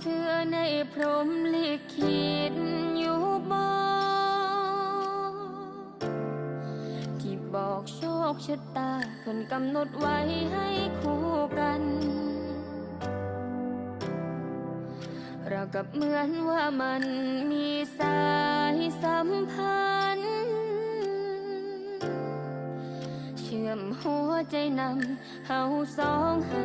เสื้อในพรหมลิขิตอยู่บ่ที่บอกโชคชะตาคนกำหนดไว้ให้คู่กัน เรากับเหมือนว่ามันมีสายสัมพันธ์เชื่อมหัวใจนำเฮาสองให้